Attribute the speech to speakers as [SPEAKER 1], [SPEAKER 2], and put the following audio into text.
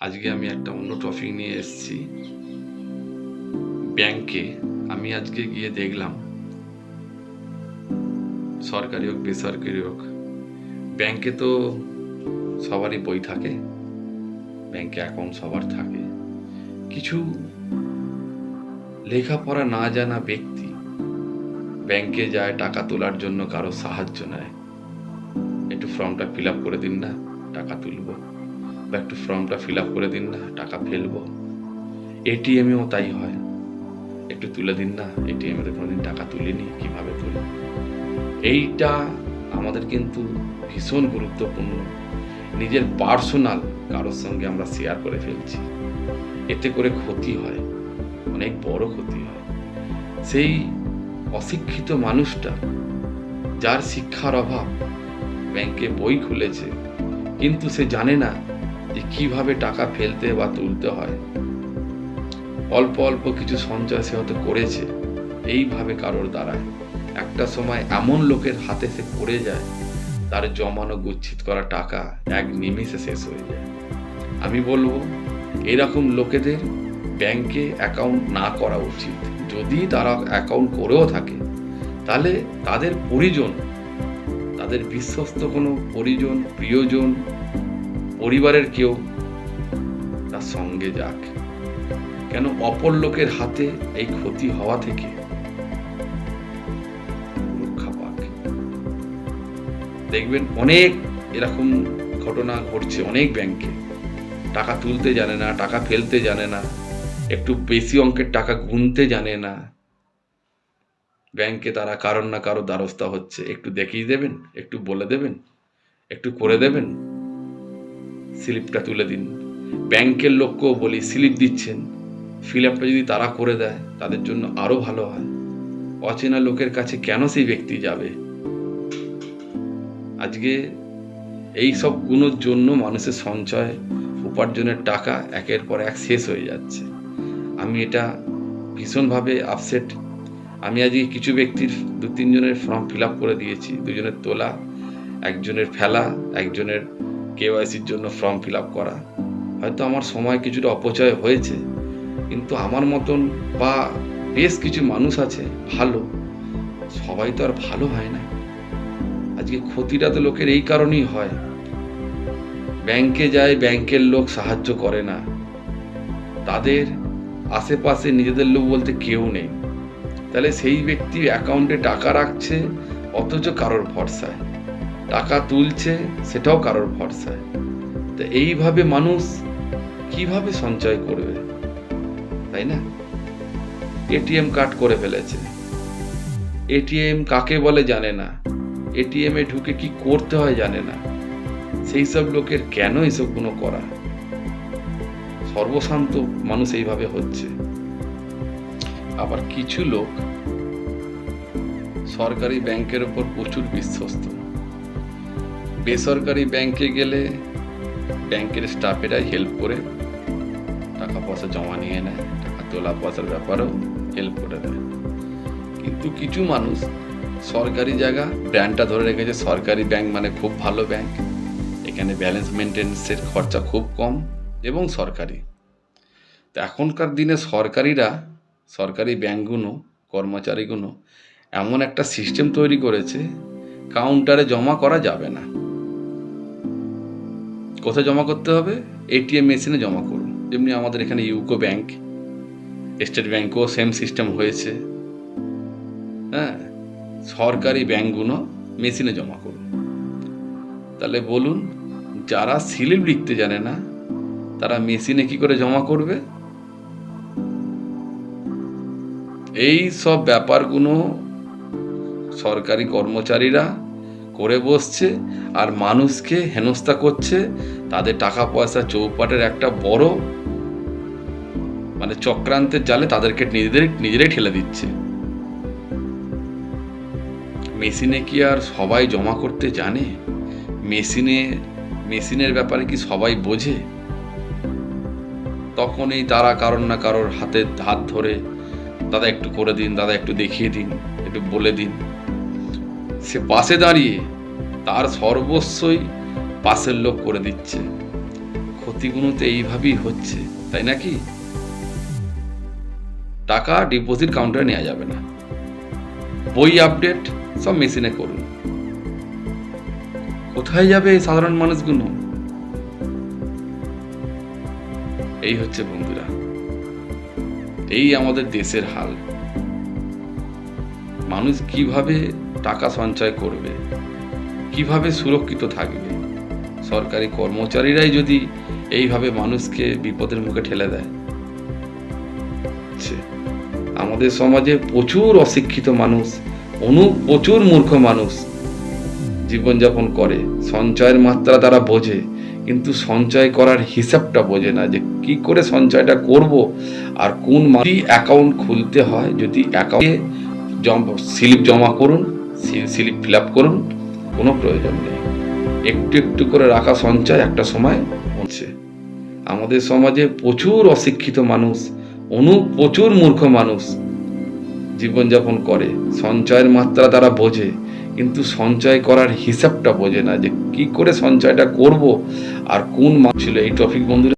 [SPEAKER 1] আজকে আমি একটা অন্য টপিক নিয়ে এসেছি। ব্যাংকে আমি আজকে গিয়ে দেখলাম, সরকারি হোক, বেসরকারি হোক ব্যাংকে তো সবারই বই থাকে ব্যাংকে অ্যাকাউন্ট সবার থাকে। কিছু লেখাপড়া না জানা ব্যক্তি ব্যাংকে যায়, টাকা তোলার জন্য কারও সাহায্য নেয়। একটু ফর্মটা ফিল আপ করে দিন না, টাকা তুলবো। বা একটু ফর্মটা ফিল আপ করে দিন না, টাকা ফেলব। এটিএমেও তাই হয়। একটু তুলে দিন না এটিএমে তো কোনোদিন টাকা তুলিনি, কীভাবে তুলি এইটা আমাদের কিন্তু ভীষণ গুরুত্বপূর্ণ। নিজের পার্সোনাল কারোর সঙ্গে আমরা শেয়ার করে ফেলছি। এতে করে ক্ষতি হয়, অনেক বড় ক্ষতি হয়। সেই অশিক্ষিত মানুষটা, যার শিক্ষার অভাব ব্যাংকে বই খুলেছে, কিন্তু সে জানে না যে কীভাবে টাকা ফেলতে বা তুলতে হয়। অল্প অল্প কিছু সঞ্চয় সে হয়তো করেছে, এইভাবে কারোর দ্বারায় একটা সময় এমন লোকের হাতে সে পড়ে যায়, তার জমানো গুচ্ছিত করা টাকা এক নিমিষে শেষ হয়ে যায়। আমি বলব, এরকম লোকেদের ব্যাংকে অ্যাকাউন্ট না করা উচিত। যদি তারা অ্যাকাউন্ট করেও থাকে, তাহলে তাদের পরিজন, তাদের বিশ্বস্ত কোনো পরিজন, প্রিয়জন পরিবারের কেউ তার সঙ্গে যাক। কেন অপর লোকের হাতে এই ক্ষতি হওয়া থেকে রক্ষা পাক? দেখবেন অনেক এরকম ঘটনা ঘটছে অনেক ব্যাংকে টাকা তুলতে জানে না, টাকা ফেলতে জানে না, একটু বেশি অঙ্কের টাকা গুনতে জানে না। ব্যাংকে তারা কারোর না কারও দ্বারস্থ হচ্ছে। একটু দেখিয়ে দেবেন, একটু বলে দেবেন, একটু করে দেবেন। স্লিপটা তুলে দিন। ব্যাংকের লোককেও বলি, স্লিপ দিচ্ছেন। ফিল আপটা যদি তারা করে দেয়, তাদের জন্য আরও ভালো হয়। অচেনা লোকের কাছে কেন সেই ব্যক্তি যাবে? আজকে এই সব গুণের জন্য মানুষের সঞ্চয়, উপার্জনের টাকা একের পর এক শেষ হয়ে যাচ্ছে। আমি এটা ভীষণভাবে আপসেট আমি আজকে কিছু ব্যক্তির দু তিনজনের ফর্ম ফিল আপ করে দিয়েছি। দুজনের তোলা, একজনের ফেলা, একজনের কেওয়াইসির জন্য ফর্ম ফিল আপ করা। হয়তো আমার সময় কিছুটা অপচয় হয়েছে, কিন্তু আমার মতন বা বেশ কিছু মানুষ আছে, ভালো। সবাই তো আর ভালো হয় না। আজকে ক্ষতিটা তো লোকের এই কারণেই হয়। ব্যাংকে যায়, ব্যাংকের লোক সাহায্য করে না। তাদের আশেপাশে নিজেদের লোক বলতে কেউ নেই। তাহলে সেই ব্যক্তি অ্যাকাউন্টে টাকা রাখছে, অথচ কারোর ভরসায়। টাকা তুলছে, সেটাও কারোর ভরসায়। তো এইভাবে মানুষ কীভাবে সঞ্চয় করবে? তাই না? এটিএম কার্ড করে ফেলেছে। এটিএম কাকে বলে জানে না। এটিএম এ ঢুকে কি করতে হয় জানে না। সেই সব লোকের কেন এসব কোনো করা? সর্বশান্ত মানুষ এইভাবে হচ্ছে। আবার কিছু লোক সরকারি ব্যাংকের ওপর প্রচুর বিশ্বস্ত। বেসরকারি ব্যাংকে গেলে ব্যাংকের স্টাফেরাই হেল্প করে। টাকা পয়সা জমা নিয়ে নেয় টাকা তোলা পয়সার ব্যাপারেও হেল্প করে দেয়। কিন্তু কিছু মানুষ সরকারি জায়গা ব্র্যান্ডটা ধরে রেখেছে, সরকারি ব্যাংক মানে খুব ভালো ব্যাংক। এখানে ব্যালেন্স মেনটেন্সের খরচা খুব কম এবং সরকারি। তো এখনকার দিনে সরকারিরা, সরকারি ব্যাংকগুলো, কর্মচারীগুলো এমন একটা সিস্টেম তৈরি করেছে কাউন্টারে জমা করা যাবে না। কোথায় জমা করতে হবে? এটিএম মেশিনে জমা করুন। যেমনি আমাদের এখানে ইউকো ব্যাংক, স্টেট ব্যাংকও সেম সিস্টেম হয়েছে। হ্যাঁ সরকারি ব্যাংকগুলো মেশিনে জমা করুন। তাহলে বলুন, যারা স্লিপ লিখতে জানে না, তারা মেশিনে কি করে জমা করবে? এই সব ব্যাপারগুলো সরকারি কর্মচারীরা করে বসছে আর মানুষকে হেনস্থা করছে, তাদের টাকা পয়সা চৌপাটের একটা বড় মানে চক্রান্তের জালে তাদেরকে নিজেদের, নিজেরাই ঠেলে দিচ্ছে। মেশিনে কি আর সবাই জমা করতে জানে? মেশিনে, মেশিনের ব্যাপারে কি সবাই বোঝে? তখনই তারা কারোর না কারোর হাতে হাত ধরে, দাদা একটু করে দিন, দাদা একটু দেখিয়ে দিন, একটু বলে দিন। সে পাশে দাঁড়িয়ে তার সর্বস্বই পাশের লোক করে দিচ্ছে। ক্ষতি ভর্তিগুলো তো এইভাবেই হচ্ছে, তাই নাকি? টাকা ডিপোজিট কাউন্টারে নেওয়া যাবে না। বই আপডেট সব মেশিনে করুন। কোথায় যাবে এই সাধারণ মানুষগুলো? এই হচ্ছে বন্ধুরা, এই আমাদের দেশের হাল। মানুষ কীভাবে টাকা সঞ্চয় করবে, কীভাবে সুরক্ষিত থাকবে? সরকারি কর্মচারীরাই যদি এইভাবে মানুষকে বিপদের মুখে ঠেলে দেয়। আমাদের সমাজে প্রচুর অশিক্ষিত মানুষ, অনু, প্রচুর মূর্খ মানুষ জীবনযাপন করে। সঞ্চয়ের মাত্রা তারা বোঝে, কিন্তু সঞ্চয় করার হিসাবটা বোঝে না যে কি করে সঞ্চয়টা করব আর কোন মাসে অ্যাকাউন্ট খুলতে হয়, যদি অ্যাকাউন্টে স্লিপ জমা করুন স্লিপ ফিল আপ করুন, কোনো প্রয়োজন নেই। একটু একটু করে রাখা সঞ্চয় একটা সময় হচ্ছে। আমাদের সমাজে প্রচুর অশিক্ষিত মানুষ, অনু প্রচুর মূর্খ মানুষ জীবনযাপন করে। সঞ্চয়ের মাত্রা তারা বোঝে, কিন্তু সঞ্চয় করার হিসাবটা বোঝে না যে কি করে সঞ্চয়টা করব আর কোন মাস ছিল। এই টপিক বন্ধুরা